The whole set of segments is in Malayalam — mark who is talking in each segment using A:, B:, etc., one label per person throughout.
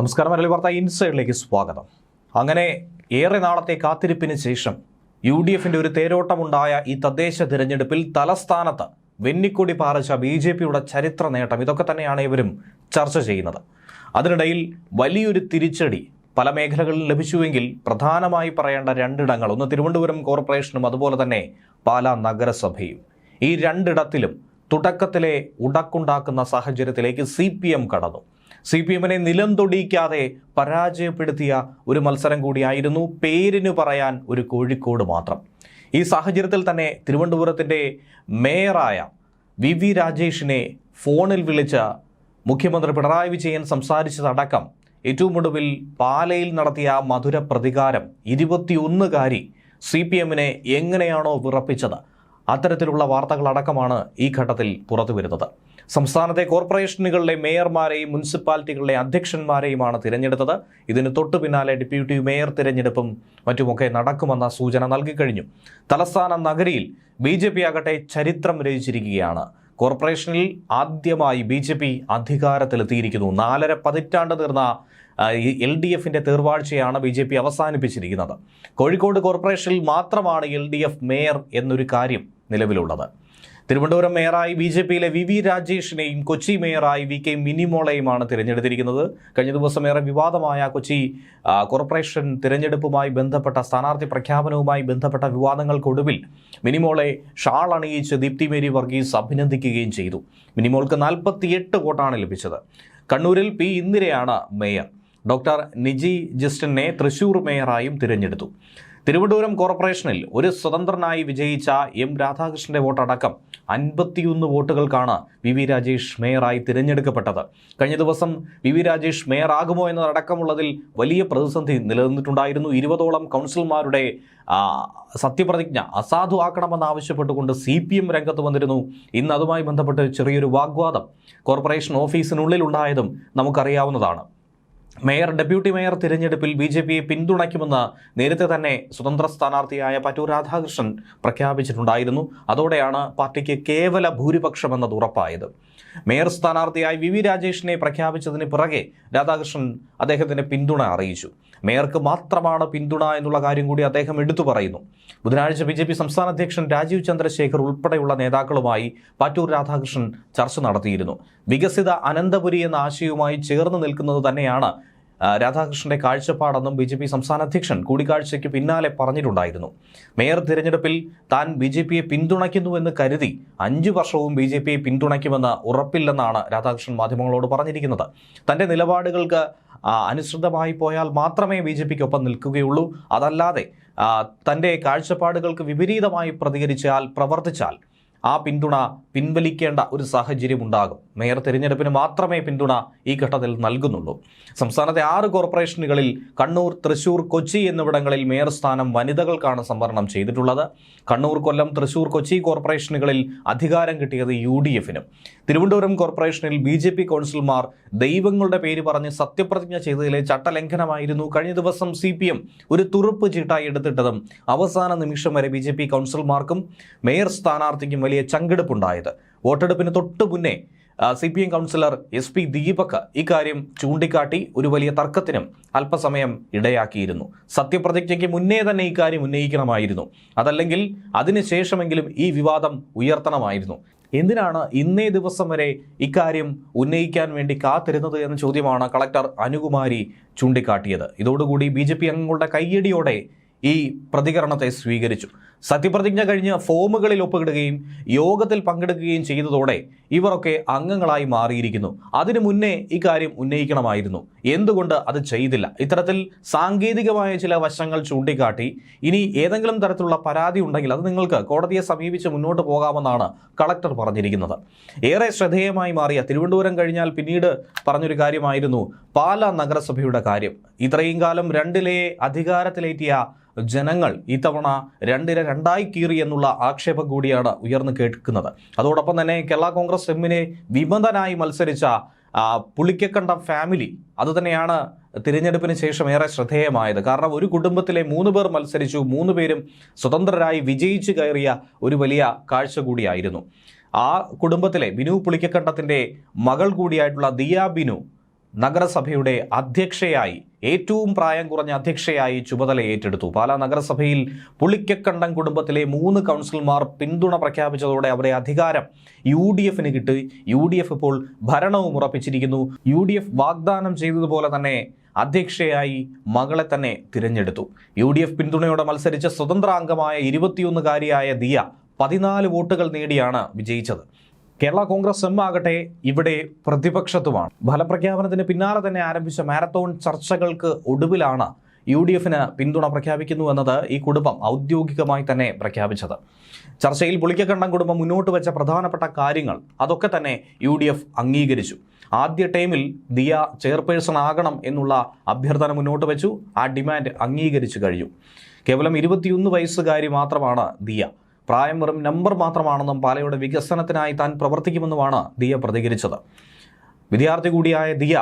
A: നമസ്കാരം മലയാളി വാർത്ത ഇൻസൈഡിലേക്ക് സ്വാഗതം. അങ്ങനെ ഏറെ നാളത്തെ കാത്തിരിപ്പിന് ശേഷം യു ഡി എഫിന്റെ ഒരു തേരോട്ടമുണ്ടായ ഈ തദ്ദേശ തിരഞ്ഞെടുപ്പിൽ തലസ്ഥാനത്ത് വെന്നിക്കൊടി പാറിച്ച ബി ജെ പിയുടെ ചരിത്ര നേട്ടം. ഇതൊക്കെ തന്നെയാണ് ഇവരും ചർച്ച ചെയ്യുന്നത്. അതിനിടയിൽ വലിയൊരു തിരിച്ചടി പല മേഖലകളിൽ ലഭിച്ചുവെങ്കിൽ പ്രധാനമായി പറയേണ്ട രണ്ടിടങ്ങൾ. ഒന്ന് തിരുവനന്തപുരം കോർപ്പറേഷനും അതുപോലെ തന്നെ പാലാ നഗരസഭയും. ഈ രണ്ടിടത്തിലും തുടക്കത്തിലെ ഉടക്കുണ്ടാക്കുന്ന സാഹചര്യത്തിലേക്ക് സി പി എം കടന്നു. സി പി എമ്മിനെ നിലം തൊടിയിക്കാതെ പരാജയപ്പെടുത്തിയ ഒരു മത്സരം കൂടിയായിരുന്നു പേരിന് പറയാൻ ഒരു കോഴിക്കോട് മാത്രം. ഈ സാഹചര്യത്തിൽ തന്നെ തിരുവനന്തപുരത്തിന്റെ മേയറായ വി വി രാജേഷിനെ ഫോണിൽ വിളിച്ച മുഖ്യമന്ത്രി പിണറായി വിജയൻ സംസാരിച്ചതടക്കം ഏറ്റവും ഒടുവിൽ പാലയിൽ നടത്തിയ മധുര പ്രതികാരം ഇരുപത്തിയൊന്നുകാരി സി പി എമ്മിനെ എങ്ങനെയാണോ വിറപ്പിച്ചത് അത്തരത്തിലുള്ള വാർത്തകളടക്കമാണ് ഈ ഘട്ടത്തിൽ പുറത്തു വരുന്നത് സംസ്ഥാനത്തെ കോർപ്പറേഷനുകളിലെ മേയർമാരെയും മുനിസിപ്പാലിറ്റികളിലെ അധ്യക്ഷന്മാരെയുമാണ് തിരഞ്ഞെടുത്തത്. ഇതിന് തൊട്ടു പിന്നാലെ ഡെപ്യൂട്ടി മേയർ തിരഞ്ഞെടുപ്പും മറ്റുമൊക്കെ നടക്കുമെന്ന സൂചന നൽകിക്കഴിഞ്ഞു. തലസ്ഥാന നഗരിയിൽ ബി ജെ പി ആകട്ടെ ചരിത്രം രചിച്ചിരിക്കുകയാണ്. കോർപ്പറേഷനിൽ ആദ്യമായി ബി ജെ പി അധികാരത്തിലെത്തിയിരിക്കുന്നു. നാലര പതിറ്റാണ്ട് തീർന്ന എൽ ഡി എഫിന്റെ തീർവാഴ്ചയാണ് ബി ജെ പി അവസാനിപ്പിച്ചിരിക്കുന്നത്. കോഴിക്കോട് കോർപ്പറേഷനിൽ മാത്രമാണ് എൽ ഡി എഫ് മേയർ എന്നൊരു കാര്യം നിലവിലുള്ളത്. തിരുവനന്തപുരം മേയറായി ബി ജെ പിയിലെ വി വി രാജേഷിനെയും കൊച്ചി മേയറായി വി കെ മിനിമോളെയുമാണ് തിരഞ്ഞെടുത്തിരിക്കുന്നത്. കഴിഞ്ഞ ദിവസം ഏറെ വിവാദമായ കൊച്ചി കോർപ്പറേഷൻ തിരഞ്ഞെടുപ്പുമായി ബന്ധപ്പെട്ട സ്ഥാനാർത്ഥി പ്രഖ്യാപനവുമായി ബന്ധപ്പെട്ട വിവാദങ്ങൾക്കൊടുവിൽ മിനിമോളെ ഷാൾ അണിയിച്ച് ദീപ്തി മേരി വർഗീസ് അഭിനന്ദിക്കുകയും ചെയ്തു. മിനിമോൾക്ക് നാൽപ്പത്തിയെട്ട് വോട്ടാണ് ലഭിച്ചത്. കണ്ണൂരിൽ പി ഇന്ദിരയാണ് മേയർ. ഡോക്ടർ നിജി ജസ്റ്റിനെ തൃശൂർ മേയറായും തിരഞ്ഞെടുത്തു. തിരുവനന്തപുരം കോർപ്പറേഷനിൽ ഒരു സ്വതന്ത്രനായി വിജയിച്ച എം രാധാകൃഷ്ണന്റെ വോട്ടടക്കം അൻപത്തിയൊന്ന് വോട്ടുകൾക്കാണ് വി വി രാജേഷ് മേയറായി തിരഞ്ഞെടുക്കപ്പെട്ടത്. കഴിഞ്ഞ ദിവസം വി വി രാജേഷ് മേയറാകുമോ എന്നതടക്കമുള്ളതിൽ വലിയ പ്രതിസന്ധി നിലനിന്നിട്ടുണ്ടായിരുന്നു. ഇരുപതോളം കൗൺസിലർമാരുടെ സത്യപ്രതിജ്ഞ അസാധുവാക്കണമെന്നാവശ്യപ്പെട്ടുകൊണ്ട് സി പി എം രംഗത്ത് വന്നിരുന്നു. ഇന്ന് അതുമായി ബന്ധപ്പെട്ട് ചെറിയൊരു വാഗ്വാദം കോർപ്പറേഷൻ ഓഫീസിനുള്ളിലുണ്ടായതും നമുക്കറിയാവുന്നതാണ്. മേയർ ഡെപ്യൂട്ടി മേയർ തിരഞ്ഞെടുപ്പിൽ ബി ജെ പിയെ പിന്തുണയ്ക്കുമെന്ന് നേരത്തെ തന്നെ സ്വതന്ത്ര സ്ഥാനാർത്ഥിയായ പറ്റൂർ രാധാകൃഷ്ണൻ പ്രഖ്യാപിച്ചിട്ടുണ്ടായിരുന്നു. അതോടെയാണ് പാർട്ടിക്ക് കേവല ഭൂരിപക്ഷമെന്നത് ഉറപ്പായത്. മേയർ സ്ഥാനാർത്ഥിയായി വി വി രാജേഷിനെ പ്രഖ്യാപിച്ചതിന് പിറകെ രാധാകൃഷ്ണൻ അദ്ദേഹത്തിന്റെ പിന്തുണ അറിയിച്ചു. മേയർക്ക് മാത്രമാണ് പിന്തുണ എന്നുള്ള കാര്യം കൂടി അദ്ദേഹം എടുത്തു പറയുന്നു. ബുധനാഴ്ച ബി ജെ പി സംസ്ഥാന അധ്യക്ഷൻ രാജീവ് ചന്ദ്രശേഖർ ഉൾപ്പെടെയുള്ള നേതാക്കളുമായി പാറ്റൂർ രാധാകൃഷ്ണൻ ചർച്ച നടത്തിയിരുന്നു. വികസിത അനന്തപുരി എന്ന ആശയവുമായി ചേർന്ന് നിൽക്കുന്നത് തന്നെയാണ് രാധാകൃഷ്ണന്റെ കാഴ്ചപ്പാടെന്നും ബി ജെ പി സംസ്ഥാന അധ്യക്ഷൻ കൂടിക്കാഴ്ചയ്ക്ക് പിന്നാലെ പറഞ്ഞിട്ടുണ്ടായിരുന്നു. മേയർ തിരഞ്ഞെടുപ്പിൽ താൻ ബി ജെ പിയെ പിന്തുണയ്ക്കുന്നുവെന്ന് കരുതി അഞ്ചു വർഷവും ബി ജെ പിയെ പിന്തുണയ്ക്കുമെന്ന് ഉറപ്പില്ലെന്നാണ് രാധാകൃഷ്ണൻ മാധ്യമങ്ങളോട് പറഞ്ഞിരിക്കുന്നത്. തന്റെ നിലപാടുകൾക്ക് അനുസൃതമായി പോയാൽ മാത്രമേ ബി ജെ പിക്ക് ഒപ്പം നിൽക്കുകയുള്ളൂ. അതല്ലാതെ തന്റെ കാഴ്ചപ്പാടുകൾക്ക് വിപരീതമായി പ്രതികരിച്ചാൽ പ്രവർത്തിച്ചാൽ ആ പിന്തുണ പിൻവലിക്കേണ്ട ഒരു സാഹചര്യം ഉണ്ടാകും മേയർ തിരഞ്ഞെടുപ്പിന് മാത്രമേ പിന്തുണ ഈ ഘട്ടത്തിൽ നൽകുന്നുള്ളൂ. സംസ്ഥാനത്തെ ആറ് കോർപ്പറേഷനുകളിൽ കണ്ണൂർ തൃശൂർ കൊച്ചി എന്നിവിടങ്ങളിൽ മേയർ സ്ഥാനം വനിതകൾക്കാണ് സംവരണം ചെയ്തിട്ടുള്ളത്. കണ്ണൂർ കൊല്ലം തൃശൂർ കൊച്ചി കോർപ്പറേഷനുകളിൽ അധികാരം കിട്ടിയത് യു ഡി എഫിനും. തിരുവനന്തപുരം കോർപ്പറേഷനിൽ ബി ജെ പി കൗൺസിലർമാർ ദൈവങ്ങളുടെ പേര് പറഞ്ഞ് സത്യപ്രതിജ്ഞ ചെയ്തതിലെ ചട്ടലംഘനമായിരുന്നു. കഴിഞ്ഞ ദിവസം സി പി എം ഒരു തുറുപ്പ് ചീട്ടായി എടുത്തിട്ടതും അവസാന നിമിഷം വരെ ബി ജെ പി കൗൺസിലർമാർക്കും മേയർ സ്ഥാനാർത്ഥിക്കും വലിയ ചങ്കെടുപ്പുണ്ടായത്. വോട്ടെടുപ്പിന് തൊട്ടു മുന്നേ C P M councillor S P Deepak ഇക്കാര്യം ചൂണ്ടിക്കാട്ടി ഒരു വലിയ തർക്കത്തിനും അല്പസമയം ഇടയാക്കിയിരുന്നു. സത്യപ്രതിജ്ഞയ്ക്ക് മുന്നേ തന്നെ ഇക്കാര്യം ഉന്നയിക്കണമായിരുന്നു. അതല്ലെങ്കിൽ അതിനുശേഷമെങ്കിലും ഈ വിവാദം ഉയർത്തണമായിരുന്നു. എന്തിനാണ് ഇന്നേ ദിവസം വരെ ഇക്കാര്യം ഉന്നയിക്കാൻ വേണ്ടി കാത്തിരുന്നത് എന്ന ചോദ്യമാണ് കളക്ടർ അനുകുമാരി ചൂണ്ടിക്കാട്ടിയത്. ഇതോടുകൂടി ബി ജെ പി അംഗങ്ങളുടെ കയ്യടിയോടെ ഈ പ്രതികരണത്തെ സ്വീകരിച്ചു. സത്യപ്രതിജ്ഞ കഴിഞ്ഞ് ഫോമുകളിൽ ഒപ്പിടുകയും യോഗത്തിൽ പങ്കെടുക്കുകയും ചെയ്തതോടെ ഇവരൊക്കെ അംഗങ്ങളായി മാറിയിരിക്കുന്നു. അതിനു മുന്നേ ഇക്കാര്യം ഉന്നയിക്കണമായിരുന്നു. എന്തുകൊണ്ട് അത് ചെയ്തില്ല? ഇത്തരത്തിൽ സാങ്കേതികമായ ചില വശങ്ങൾ ചൂണ്ടിക്കാട്ടി ഇനി ഏതെങ്കിലും തരത്തിലുള്ള പരാതി ഉണ്ടെങ്കിൽ അത് നിങ്ങൾക്ക് കോടതിയെ സമീപിച്ച് മുന്നോട്ട് പോകാമെന്നാണ് കളക്ടർ പറഞ്ഞിരിക്കുന്നത്. ഏറെ ശ്രദ്ധേയമായി മാറിയ തിരുവനന്തപുരം കഴിഞ്ഞാൽ പിന്നീട് പറഞ്ഞൊരു കാര്യമായിരുന്നു പാല നഗരസഭയുടെ കാര്യം. ഇത്രയും കാലം രണ്ടിലെ അധികാരത്തിലേറ്റിയ ജനങ്ങൾ ഇത്തവണ രണ്ടിനെ രണ്ടായി കീറി എന്നുള്ള ആക്ഷേപം കൂടിയാണ് ഉയർന്നു കേൾക്കുന്നത്. അതോടൊപ്പം തന്നെ കേരള കോൺഗ്രസ് എമ്മിനെ വിമതനായി മത്സരിച്ച പുളിക്കക്കണ്ട ഫാമിലി അതുതന്നെയാണ് തിരഞ്ഞെടുപ്പിന് ശേഷം ഏറെ ശ്രദ്ധേയമായത്. കാരണം ഒരു കുടുംബത്തിലെ മൂന്ന് പേർ മത്സരിച്ചു മൂന്ന് പേരും സ്വതന്ത്രരായി വിജയിച്ചു കയറിയ ഒരു വലിയ കാഴ്ച കൂടിയായിരുന്നു. ആ കുടുംബത്തിലെ ബിനു പുളിക്കക്കണ്ടത്തിന്റെ മകൾ കൂടിയായിട്ടുള്ള ദിയ ബിനു നഗരസഭയുടെ അധ്യക്ഷയായി ഏറ്റവും പ്രായം കുറഞ്ഞ അധ്യക്ഷയായി ചുമതല ഏറ്റെടുത്തു. പാലാ നഗരസഭയിൽ പുളിക്കക്കണ്ടം കുടുംബത്തിലെ മൂന്ന് കൗൺസിലർമാർ പിന്തുണ പ്രഖ്യാപിച്ചതോടെ അവരെ അധികാരം യു ഡി എഫിന് കിട്ടി. യു ഡി എഫ് ഇപ്പോൾ ഭരണവും ഉറപ്പിച്ചിരിക്കുന്നു. യു ഡി എഫ് വാഗ്ദാനം ചെയ്തതുപോലെ തന്നെ അധ്യക്ഷയായി മകളെ തന്നെ തിരഞ്ഞെടുത്തു. യു ഡി എഫ് പിന്തുണയോടെ മത്സരിച്ച സ്വതന്ത്ര അംഗമായ ഇരുപത്തിയൊന്നുകാരിയായ ദിയ പതിനാല് വോട്ടുകൾ നേടിയാണ് വിജയിച്ചത്. കേരള കോൺഗ്രസ് എം ആകട്ടെ ഇവിടെ പ്രതിപക്ഷത്തുമാണ്. ഫലപ്രഖ്യാപനത്തിന് പിന്നാലെ തന്നെ ആരംഭിച്ച മാരത്തോൺ ചർച്ചകൾക്ക് ഒടുവിലാണ് യു ഡി എഫിന് പിന്തുണ പ്രഖ്യാപിക്കുന്നു എന്നത് ഈ കുടുംബം ഔദ്യോഗികമായി തന്നെ പ്രഖ്യാപിച്ചത്. ചർച്ചയിൽ പുളിക്കക്കണ്ടം കുടുംബം മുന്നോട്ട് വെച്ച പ്രധാനപ്പെട്ട കാര്യങ്ങൾ അതൊക്കെ തന്നെ യു ഡി എഫ് അംഗീകരിച്ചു. ആദ്യ ടൈമിൽ ദിയ ചെയർപേഴ്സൺ ആകണം എന്നുള്ള അഭ്യർത്ഥന മുന്നോട്ട് വെച്ചു. ആ ഡിമാൻഡ് അംഗീകരിച്ചു കഴിഞ്ഞു. കേവലം ഇരുപത്തിയൊന്ന് വയസ്സുകാരി മാത്രമാണ് ദിയ. പ്രായം വെറും നമ്പർ മാത്രമാണെന്നും പാലയുടെ വികസനത്തിനായി താൻ പ്രവർത്തിക്കുമെന്നുമാണ് ദിയ പ്രതികരിച്ചത്. വിദ്യാർത്ഥി കൂടിയായ ദിയ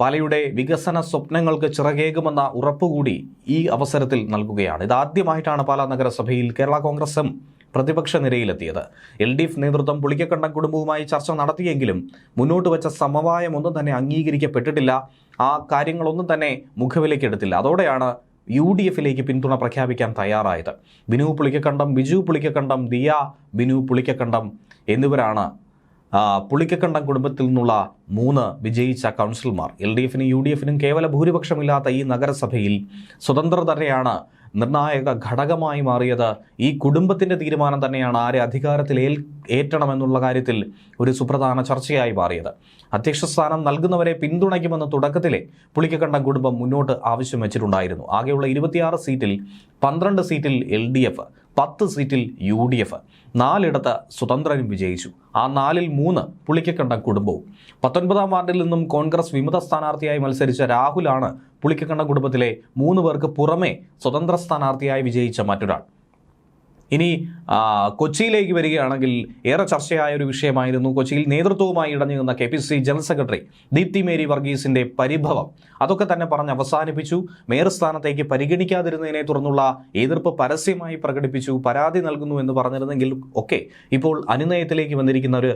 A: പാലയുടെ വികസന സ്വപ്നങ്ങൾക്ക് ചിറകേകുമെന്ന ഉറപ്പുകൂടി ഈ അവസരത്തിൽ നൽകുകയാണ്. ഇതാദ്യമായിട്ടാണ് പാലാ നഗരസഭയിൽ കേരള കോൺഗ്രസും പ്രതിപക്ഷ നിരയിലെത്തിയത്. എൽ ഡി എഫ് നേതൃത്വം പുളിക്കക്കണ്ടം കുടുംബവുമായി ചർച്ച നടത്തിയെങ്കിലും മുന്നോട്ട് വെച്ച സമവായം ഒന്നും തന്നെ അംഗീകരിക്കപ്പെട്ടിട്ടില്ല. ആ കാര്യങ്ങളൊന്നും തന്നെ മുഖവിലേക്ക് എടുത്തില്ല. അതോടെയാണ് യു ഡി എഫിലേക്ക് പിന്തുണ പ്രഖ്യാപിക്കാൻ തയ്യാറായത്. ബിനു പുളിക്കക്കണ്ടം ബിജു പുളിക്കക്കണ്ടം ദിയ ബിനു പുളിക്കക്കണ്ടം എന്നിവരാണ് പുളിക്കക്കണ്ടം കുടുംബത്തിൽ നിന്നുള്ള മൂന്ന് വിജയിച്ച കൗൺസിലർമാർ. എൽ ഡി എഫിനും യു ഡി എഫിനും കേവല ഭൂരിപക്ഷമില്ലാത്ത ഈ നഗരസഭയിൽ സ്വതന്ത്ര തന്നെയാണ് നിർണായക ഘടകമായി മാറിയത് ഈ കുടുംബത്തിന്റെ തീരുമാനം തന്നെയാണ് ആരെ അധികാരത്തിൽ ഏൽ ഏറ്റണമെന്നുള്ള കാര്യത്തിൽ ഒരു സുപ്രധാന ചർച്ചയായി മാറിയത്. അധ്യക്ഷ സ്ഥാനം നൽകുന്നവരെ പിന്തുണയ്ക്കുമെന്ന തുടക്കത്തിലെ പുളിക്കക്കണ്ടം കുടുംബം മുന്നോട്ട് ആവശ്യം വെച്ചിട്ടുണ്ടായിരുന്നു. ആകെയുള്ള ഇരുപത്തിയാറ് സീറ്റിൽ പന്ത്രണ്ട് സീറ്റിൽ എൽ ഡി എഫ് പത്ത് സീറ്റിൽ യു ഡി എഫ് നാലിടത്ത് സ്വതന്ത്രനും വിജയിച്ചു. ആ നാലിൽ മൂന്ന് പുളിക്കക്കണ്ടം കുടുംബവും. പത്തൊൻപതാം വാർഡിൽ നിന്നും കോൺഗ്രസ് വിമത സ്ഥാനാർത്ഥിയായി മത്സരിച്ച രാഹുലാണ് പുളിക്കക്കണ്ടം കുടുംബത്തിലെ മൂന്ന് പേർക്ക് പുറമെ സ്വതന്ത്ര സ്ഥാനാർത്ഥിയായി വിജയിച്ച മറ്റൊരാൾ. ഇനി കൊച്ചിയിലേക്ക് വരികയാണെങ്കിൽ ഏറെ ചർച്ചയായ ഒരു വിഷയമായിരുന്നു കൊച്ചിയിൽ നേതൃത്വവുമായി ഇടഞ്ഞു നിന്ന K P C general secretary Deepthi Mary വർഗീസിന്റെ പരിഭവം. അതൊക്കെ തന്നെ പറഞ്ഞ് അവസാനിപ്പിച്ചു. മേയർ സ്ഥാനത്തേക്ക് പരിഗണിക്കാതിരുന്നതിനെ തുടർന്നുള്ള എതിർപ്പ് പരസ്യമായി പ്രകടിപ്പിച്ചു. പരാതി നൽകുന്നു എന്ന് പറഞ്ഞിരുന്നെങ്കിൽ ഒക്കെ ഇപ്പോൾ അനുനയത്തിലേക്ക് വന്നിരിക്കുന്ന ഒരു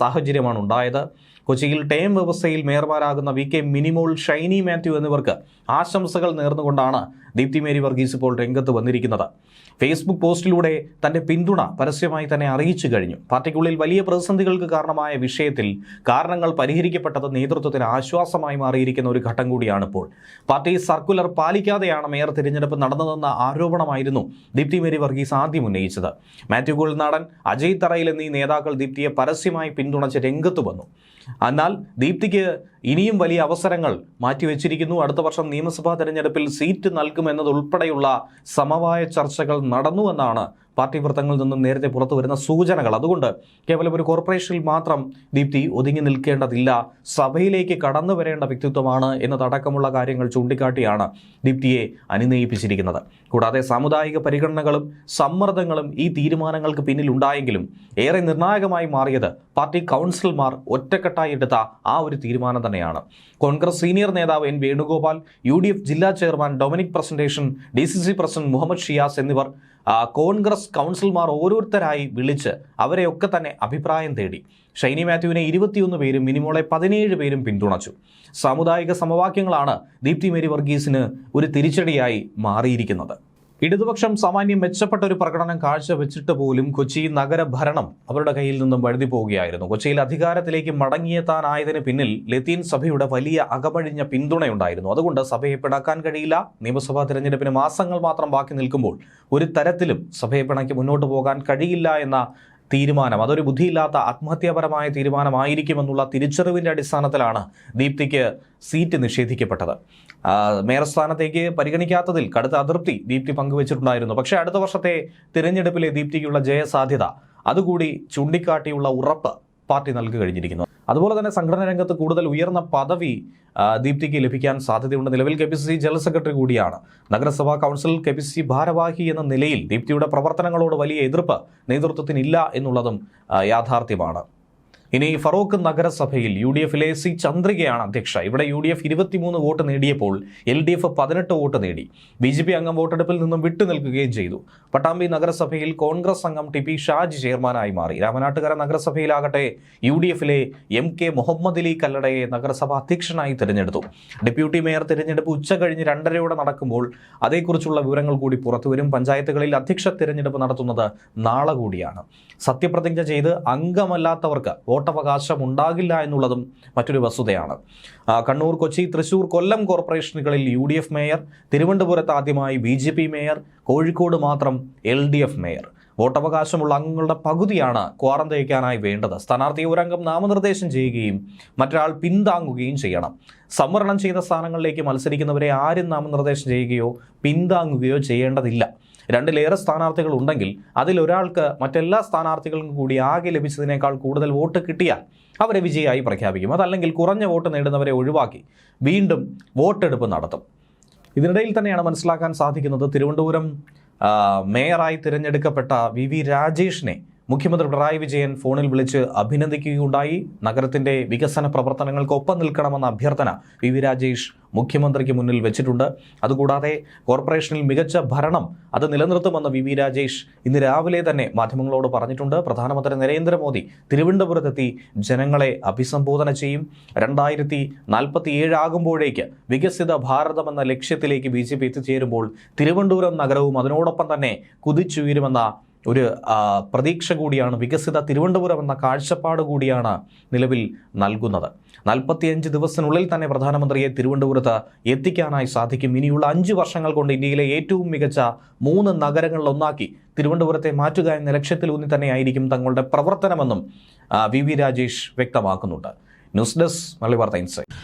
A: സാഹചര്യമാണ് ഉണ്ടായത്. കൊച്ചിയിൽ ടേം വ്യവസ്ഥയിൽ മേയർമാരാകുന്ന വി കെ മിനിമോൾ ഷൈനി മാത്യു എന്നിവർക്ക് ആശംസകൾ നേർന്നുകൊണ്ടാണ് ദീപ്തി മേരി വർഗീസ് ഇപ്പോൾ രംഗത്ത് വന്നിരിക്കുന്നത്. ഫേസ്ബുക്ക് പോസ്റ്റിലൂടെ തന്റെ പിന്തുണ പരസ്യമായി തന്നെ അറിയിച്ചു കഴിഞ്ഞു. പാർട്ടിക്കുള്ളിൽ വലിയ പ്രതിസന്ധികൾക്ക് കാരണമായ വിഷയത്തിൽ കാരണങ്ങൾ പരിഹരിക്കപ്പെട്ടത് നേതൃത്വത്തിന് ആശ്വാസമായി മാറിയിരിക്കുന്ന ഒരു ഘട്ടം കൂടിയാണ് ഇപ്പോൾ. പാർട്ടി സർക്കുലർ പാലിക്കാതെയാണ് മേയർ തിരഞ്ഞെടുപ്പ് നടന്നതെന്ന ആരോപണമായിരുന്നു ദീപ്തി മേരി വർഗീസ് ആദ്യം ഉന്നയിച്ചത്. മാത്യു ഗുൾനാടൻ അജയ് തറയിൽ എന്നീ നേതാക്കൾ ദീപ്തിയെ പരസ്യമായി പിന്തുണച്ച് രംഗത്ത് വന്നു. എന്നാൽ ദീപ്തിക്ക് ഇനിയും വലിയ അവസരങ്ങൾ മാറ്റിവെച്ചിരിക്കുന്നു. അടുത്ത വർഷം നിയമസഭാ തെരഞ്ഞെടുപ്പിൽ സീറ്റ് നൽകുമെന്നതുൾപ്പെടെയുള്ള സമവായ ചർച്ചകൾ നടന്നുവെന്നാണ് പാർട്ടി വൃത്തങ്ങളിൽ നിന്നും നേരത്തെ പുറത്തു വരുന്ന സൂചനകൾ. അതുകൊണ്ട് കേവലം ഒരു കോർപ്പറേഷനിൽ മാത്രം ദീപ്തി ഒതുങ്ങി നിൽക്കേണ്ടതില്ല. സഭയിലേക്ക് കടന്നു വരേണ്ട വ്യക്തിത്വമാണ് എന്നതടക്കമുള്ള കാര്യങ്ങൾ ചൂണ്ടിക്കാട്ടിയാണ് ദീപ്തിയെ അനുനയിപ്പിച്ചിരിക്കുന്നത്. കൂടാതെ സാമുദായിക പരിഗണനകളും സമ്മർദ്ദങ്ങളും ഈ തീരുമാനങ്ങൾക്ക് പിന്നിലുണ്ടായെങ്കിലും ഏറെ നിർണായകമായി മാറിയത് പാർട്ടി കൗൺസിലർമാർ ഒറ്റക്കെട്ടായി എടുത്ത ആ ഒരു തീരുമാനം തന്നെയാണ് കോൺഗ്രസ് സീനിയർ നേതാവ് എൻ വേണുഗോപാൽ യു ജില്ലാ chairman Dominic Presentation D president Muhammad Shiyas എന്നിവർ കോൺഗ്രസ് കൗൺസിലർമാർ ഓരോരുത്തരായി വിളിച്ച് അവരെയൊക്കെ തന്നെ അഭിപ്രായം തേടി. ഷൈനി മാത്യുവിനെ ഇരുപത്തിയൊന്ന് പേരും മിനിമോളെ പതിനേഴ് പേരും പിന്തുണച്ചു. സാമുദായിക സമവാക്യങ്ങളാണ് ദീപ്തി മേരി വർഗീസിന് ഒരു തിരിച്ചടിയായി മാറിയിരിക്കുന്നത്. ഇടതുപക്ഷം സാമാന്യം മെച്ചപ്പെട്ട ഒരു പ്രകടനം കാഴ്ചവെച്ചിട്ട് പോലും കൊച്ചി നഗരഭരണം അവരുടെ കയ്യിൽ നിന്നും വഴുതി പോവുകയായിരുന്നു. കൊച്ചിയിൽ അധികാരത്തിലേക്ക് മടങ്ങിയെത്താനായതിന് പിന്നിൽ ലത്തീൻ സഭയുടെ വലിയ അകമഴിഞ്ഞ പിന്തുണയുണ്ടായിരുന്നു. അതുകൊണ്ട് സഭയെ പിണക്കാൻ കഴിയില്ല. നിയമസഭാ തിരഞ്ഞെടുപ്പിന് മാസങ്ങൾ മാത്രം ബാക്കി നിൽക്കുമ്പോൾ ഒരു തരത്തിലും സഭയെ പിണക്കി മുന്നോട്ട് പോകാൻ കഴിയില്ല എന്ന തീരുമാനം അതൊരു ബുദ്ധിയില്ലാത്ത ആത്മഹത്യാപരമായ തീരുമാനമായിരിക്കുമെന്നുള്ള തിരിച്ചറിവിന്റെ അടിസ്ഥാനത്തിലാണ് ദീപ്തിക്ക് സീറ്റ് നിഷേധിക്കപ്പെട്ടത്. മേയർ സ്ഥാനത്തേക്ക് പരിഗണിക്കാത്തതിൽ കടുത്ത അതൃപ്തി ദീപ്തി പങ്കുവച്ചിട്ടുണ്ടായിരുന്നു. പക്ഷേ അടുത്ത വർഷത്തെ തിരഞ്ഞെടുപ്പിലെ ദീപ്തിക്കുള്ള ജയസാധ്യത അതുകൂടി ചൂണ്ടിക്കാട്ടിയുള്ള ഉറപ്പ് പാർട്ടി നൽകി കഴിഞ്ഞിരിക്കുന്നു. അതുപോലെ തന്നെ സംഘടനാ രംഗത്ത് കൂടുതൽ ഉയർന്ന പദവി ദീപ്തിക്ക് ലഭിക്കാൻ സാധ്യതയുണ്ട്. നിലവിൽ K P C general secretary കൂടിയാണ്. നഗരസഭാ കൗൺസിൽ കെ പി സി ഭാരവാഹി എന്ന നിലയിൽ ദീപ്തിയുടെ പ്രവർത്തനങ്ങളോട് വലിയ എതിർപ്പ് നേതൃത്വത്തിനില്ല എന്നുള്ളതും യാഥാർത്ഥ്യമാണ്. ഇനി ഫറൂഖ് നഗരസഭയിൽ യു ഡി എഫിലെ സി ചന്ദ്രികയാണ് അധ്യക്ഷ. ഇവിടെ യു ഡി എഫ് ഇരുപത്തിമൂന്ന് വോട്ട് നേടിയപ്പോൾ എൽ ഡി എഫ് പതിനെട്ട് വോട്ട് നേടി. ബി ജെ പി അംഗം വോട്ടെടുപ്പിൽ നിന്നും വിട്ടുനിൽക്കുകയും ചെയ്തു. പട്ടാമ്പി നഗരസഭയിൽ കോൺഗ്രസ് അംഗം ടി പി ഷാജ് ചെയർമാനായി മാറി. രാമനാട്ടുകര നഗരസഭയിലാകട്ടെ യു ഡി എഫിലെ എം കെ മുഹമ്മദ് അലി കല്ലടയെ നഗരസഭ അധ്യക്ഷനായി തിരഞ്ഞെടുത്തു. ഡെപ്യൂട്ടി മേയർ തിരഞ്ഞെടുപ്പ് ഉച്ച കഴിഞ്ഞ് രണ്ടരയോടെ നടക്കുമ്പോൾ അതേക്കുറിച്ചുള്ള വിവരങ്ങൾ കൂടി പുറത്തുവരും പഞ്ചായത്തുകളിൽ അധ്യക്ഷ തിരഞ്ഞെടുപ്പ് നടത്തുന്നത് നാളെ കൂടിയാണ്. സത്യപ്രതിജ്ഞ ചെയ്ത് അംഗമല്ലാത്തവർക്ക് വോട്ടവകാശം ഉണ്ടാകില്ല എന്നുള്ളതും മറ്റൊരു വസ്തുതയാണ്. കണ്ണൂർ കൊച്ചി തൃശൂർ കൊല്ലം കോർപ്പറേഷനുകളിൽ യു ഡി എഫ് മേയർ തിരുവനന്തപുരത്ത് ആദ്യമായി B J P mayor Kozhikode മാത്രം എൽ ഡി എഫ് മേയർ. വോട്ടവകാശമുള്ള അംഗങ്ങളുടെ പകുതിയാണ് ക്വാറന്റൈക്കാനായി വേണ്ടത്. സ്ഥാനാർത്ഥിയെ ഒരംഗം നാമനിർദ്ദേശം ചെയ്യുകയും മറ്റൊരാൾ പിന്താങ്ങുകയും ചെയ്യണം. സംവരണം ചെയ്ത സ്ഥാനങ്ങളിലേക്ക് മത്സരിക്കുന്നവരെ ആരും നാമനിർദ്ദേശം ചെയ്യുകയോ പിന്താങ്ങുകയോ ചെയ്യേണ്ടതില്ല. രണ്ടിലേറെ സ്ഥാനാർത്ഥികൾ ഉണ്ടെങ്കിൽ അതിലൊരാൾക്ക് മറ്റെല്ലാ സ്ഥാനാർത്ഥികൾക്കും കൂടി ആകെ ലഭിച്ചതിനേക്കാൾ കൂടുതൽ വോട്ട് കിട്ടിയാൽ അവരെ വിജയമായി പ്രഖ്യാപിക്കും. അതല്ലെങ്കിൽ കുറഞ്ഞ വോട്ട് നേടുന്നവരെ ഒഴിവാക്കി വീണ്ടും വോട്ടെടുപ്പ് നടത്തും. ഇതിനിടയിൽ തന്നെയാണ് മനസ്സിലാക്കാൻ സാധിക്കുന്നത് തിരുവനന്തപുരം മേയറായി തിരഞ്ഞെടുക്കപ്പെട്ട വി വി രാജേഷിനെ മുഖ്യമന്ത്രി പിണറായി വിജയൻ ഫോണിൽ വിളിച്ച് അഭിനന്ദിക്കുകയുണ്ടായി. നഗരത്തിന്റെ വികസന പ്രവർത്തനങ്ങൾക്ക് ഒപ്പം നിൽക്കണമെന്ന അഭ്യർത്ഥന വി വി രാജേഷ് മുഖ്യമന്ത്രിക്ക് മുന്നിൽ വെച്ചിട്ടുണ്ട്. അതുകൂടാതെ കോർപ്പറേഷനിൽ മികച്ച ഭരണം അത് നിലനിർത്തുമെന്ന് വി വി രാജേഷ് ഇന്ന് രാവിലെ തന്നെ മാധ്യമങ്ങളോട് പറഞ്ഞിട്ടുണ്ട്. പ്രധാനമന്ത്രി നരേന്ദ്രമോദി തിരുവനന്തപുരത്തെത്തി ജനങ്ങളെ അഭിസംബോധന ചെയ്യും. രണ്ടായിരത്തി നാൽപ്പത്തി ഏഴ് ആകുമ്പോഴേക്ക് വികസിത ഭാരതം എന്ന ലക്ഷ്യത്തിലേക്ക് ബി ജെ പി എത്തിച്ചേരുമ്പോൾ തിരുവനന്തപുരം നഗരവും അതിനോടൊപ്പം തന്നെ കുതിച്ചുയരുമെന്ന ഒരു പ്രതീക്ഷ കൂടിയാണ് വികസിത തിരുവനന്തപുരം എന്ന കാഴ്ചപ്പാട് കൂടിയാണ് നിലവിൽ നൽകുന്നത്. നാൽപ്പത്തിയഞ്ച് ദിവസത്തിനുള്ളിൽ തന്നെ പ്രധാനമന്ത്രിയെ തിരുവനന്തപുരത്ത് എത്തിക്കാനായി സാധിക്കും. ഇനിയുള്ള അഞ്ച് വർഷങ്ങൾ കൊണ്ട് ഇന്ത്യയിലെ ഏറ്റവും മികച്ച മൂന്ന് നഗരങ്ങളിലൊന്നാക്കി തിരുവനന്തപുരത്തെ മാറ്റുക എന്ന ലക്ഷ്യത്തിലൂന്നി തന്നെയായിരിക്കും തങ്ങളുടെ പ്രവർത്തനമെന്നും വി വി രാജേഷ് വ്യക്തമാക്കുന്നുണ്ട്. ന്യൂസ് ഡെസ്ക് വാർത്ത ഇൻസൈറ്റ്.